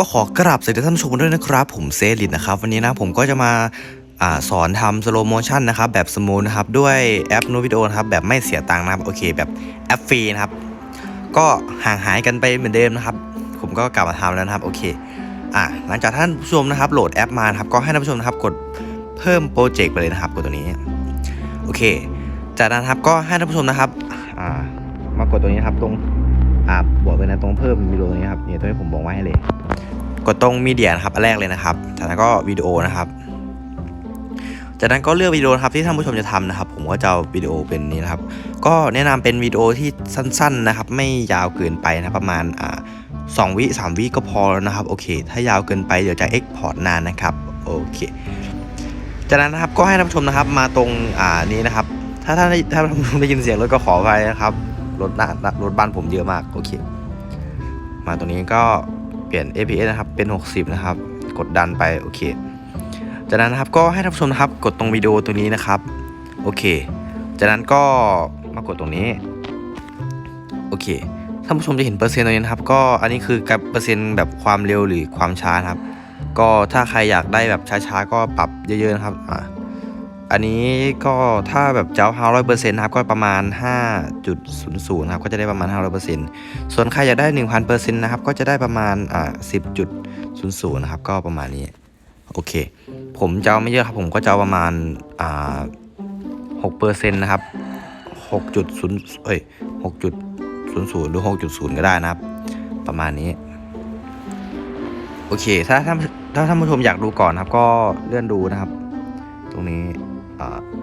ก็ขอกราบสวัสดีท่านผู้ชมด้วยนะครับ ผมเซรินนะครับ วันนี้นะผมก็จะมาอสอนทำสโลโมชันนะครับแบบสมูทนะครับด้วยแอปโนวิดีโอนะครับแบบไม่เสียตังค์นะครับโอเคแบบแอปฟรีนะครับ ก็ห่างหายกันไปเหมือนเดิมนะครับ ผมก็กลับมาทำแล้วนะครับโอเคอะหลังจากท่านผู้ชมนะครับโหลดแอปมาครับก็ให้ท่านผู้ชมนะครับกดเพิ่มโปรเจกต์ไปเลยนะครับกดตัวนี้โอเค จากนั้นครับก็ให้ท่านผู้ชมนะครับอ่ามากดตัวนี้ครับตรงอ่าบอกเลยนะตรงเพิ่มวิดีโอตรงนี้ครับเนี่ยตรงนี้ผมบอกไว้ให้เลย กดตรงมีเดียนะครับอันแรกเลยนะครับจากนั้นก็วิดีโอนะครับจากนั้นก็เลือกวิดีโอครับที่ท่านผู้ชมจะทำนะครับ ผมก็จะวิดีโอเป็นนี้นะครับ ก็แนะนำเป็นวิดีโอที่สั้น ๆนะครับ ไม่ยาวเกินไปนะประมาณอ่าสองวิสามวิก็พอแล้วนะครับโอเค ถ้ายาวเกินไปเดี๋ยวจะเอ็กพอร์ตนานนะครับโอเคจากนั้นนะครับก็ให้ท่านผู้ชมนะครับมาตรงอ่านี้นะครับ ถ้าท่านได้ถ้าท่านผู้ชมได้ยินเสียงรถก็ขออภัยนะครับรถหน้ารถบ้านผมเยอะมากโอเค มาตรงนี้ก็ เปลี่ยน APS นะครับเป็น 60 นะครับ กดดันไปโอเค จากนั้นนะครับก็ให้ท่านผู้ชมนะครับ กดตรงวิดีโอตัวนี้นะครับ โอเค จากนั้นก็มากดตรงนี้ โอเคท่านผู้ชมจะเห็นเปอร์เซ็นต์ตรงนี้นะครับ ก็อันนี้คือกับเปอร์เซ็นต์แบบความเร็วหรือความช้านะครับ ก็ถ้าใครอยากได้แบบช้าๆก็ปรับเยอะๆนะครับอ่า อันนี้ก็ถ้าแบบเจ้าห้าร้อยเปอร์เซ็นต์ครับก็ประมาณ 5.00นครับก็จะได้ประมาณ 500เปอร์เซ็นต์ส่วนใครอยากได้ 1,000เปอร์เซ็นต์นะครับก็จะได้ประมาณอ่า10.00นะครับก็ประมาณนี้โอเค ผมจะเอาไม่เยอะครับผมก็จะเอาประมาณอ่า6เปอร์เซ็นต์นะครับ6.0เอ้ย6.00หรือ6.0 ก็ได้นะครับ ประมาณนี้ โอเค ถ้าท่านถ้าท่านผู้ชมอยากดูก่อนครับ ก็เลื่อนดูนะครับ ตรงนี้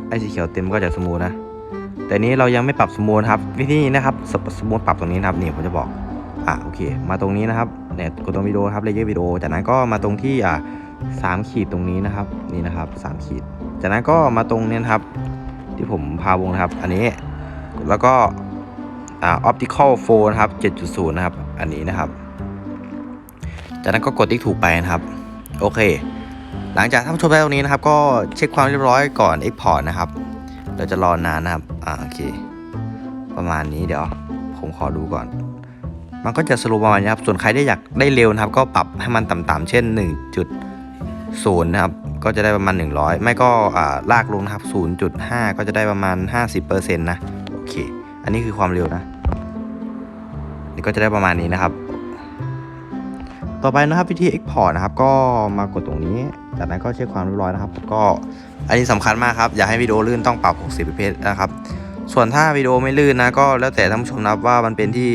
ไอ้สีเขียวเต็มก็จะสมูทนะ แต่นี้เรายังไม่ปรับสมูทครับ วิธีนี้นะครับสสมูทปรับตรงนี้นะครับนี่ผมจะบอกอ่าโอเค มาตรงนี้นะครับเนี่ยกดตรงวิดีโอครับเลเยอร์วิดีโอจากนั้นก็มาตรงที่อ่าสามขีดตรงนี้นะครับนี่นะครับสามขีด จากนั้นก็มาตรงเนี้นะครับ ที่ผมพาวงนะครับ อันนี้แล้วก็อ่า optical flow นะครับ7.0 นะครับ อันนี้นะครับ จากนั้นก็กดติ๊กถูกไปนะครับ โอเค หลังจากท่านชมได้ตรงนี้นะครับ ก็เช็คความเรียบร้อยก่อน Export นะครับ เราจะรอนานนะครับ อ่าโอเค ประมาณนี้เดี๋ยว ผมขอดูก่อน มันก็จะสรุปประมาณนี้ครับ ส่วนใครได้อยากได้เร็วนะครับ ก็ปรับให้มันต่ำๆเช่น 1.0 นะครับ ก็จะได้ประมาณ 100 ไม่ก็อ่าลากลงนะครับ 0.5 ก็จะได้ประมาณ 50%นะโอเค อันนี้คือความเร็วนะนี่ก็จะได้ประมาณนี้นะครับ ต่อไปนะครับวิธี Export นะครับ ก็มากดตรงนี้ จากนั้นก็เช็คความเรียบร้อยนะครับ ก็อันนี้สำคัญมากครับ อย่าให้วิดีโอลื่นต้องปรับ 60 fps นะครับ ส่วนถ้าวิดีโอไม่ลื่นนะก็แล้วแต่ท่านผู้ชมนะครับว่ามันเป็นที่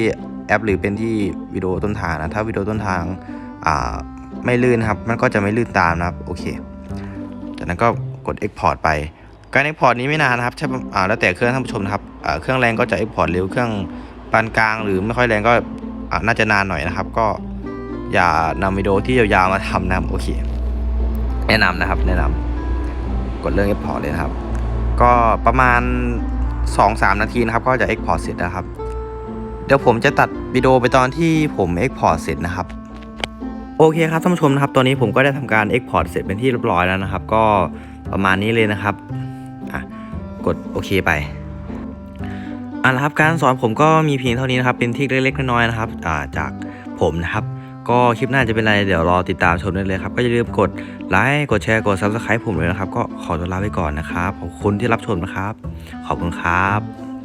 แอปหรือเป็นที่วิดีโอต้นทางนะถ้าวิดีโอต้นทางไม่ลื่นครับ มันก็จะไม่ลื่นตามนะครับโอเค จากนั้นก็กด Export ไปการ Export นี้ไม่นานนะครับใช่แล้วแต่เครื่องท่านผู้ชมนะครับเครื่องแรงก็จะ Export เร็วเครื่องปานกลาง หรือไม่ค่อยแรงก็น่าจะนานหน่อยนะครับ ก็อย่านำวิดีโอที่ยาวๆมาทำนะครับโอเค แนะนำนะครับ แนะนำกดเรื่อง Export เลยนะครับ ก็ประมาณ 2-3 นาทีนะครับ ก็จะ Export เสร็จนะครับ เดี๋ยวผมจะตัดวิดีโอไปตอนที่ผม Export เสร็จนะครับโอเคครับท่านผู้ชมนะครับตอนนี้ผมก็ได้ทำการ Export เสร็จเป็นที่เรียบร้อยแล้วนะครับ ก็ประมาณนี้เลยนะครับอะกดโอเคไปอะนะครับการสอนผมก็มีเพียงเท่านี้นะครับ เป็นที่เล็กๆน้อยๆนะครับจากผมนะครับ ก็คลิปหน้าจะเป็นอะไรเดี๋ยวรอติดตามชมได้เลยครับ ก็อย่าลืมกดไลค์กดแชร์กด subscribe ผมเลยนะครับ ก็ขอตัวลาไปก่อนนะครับ ขอบคุณที่รับชมนะครับ ขอบคุณครับ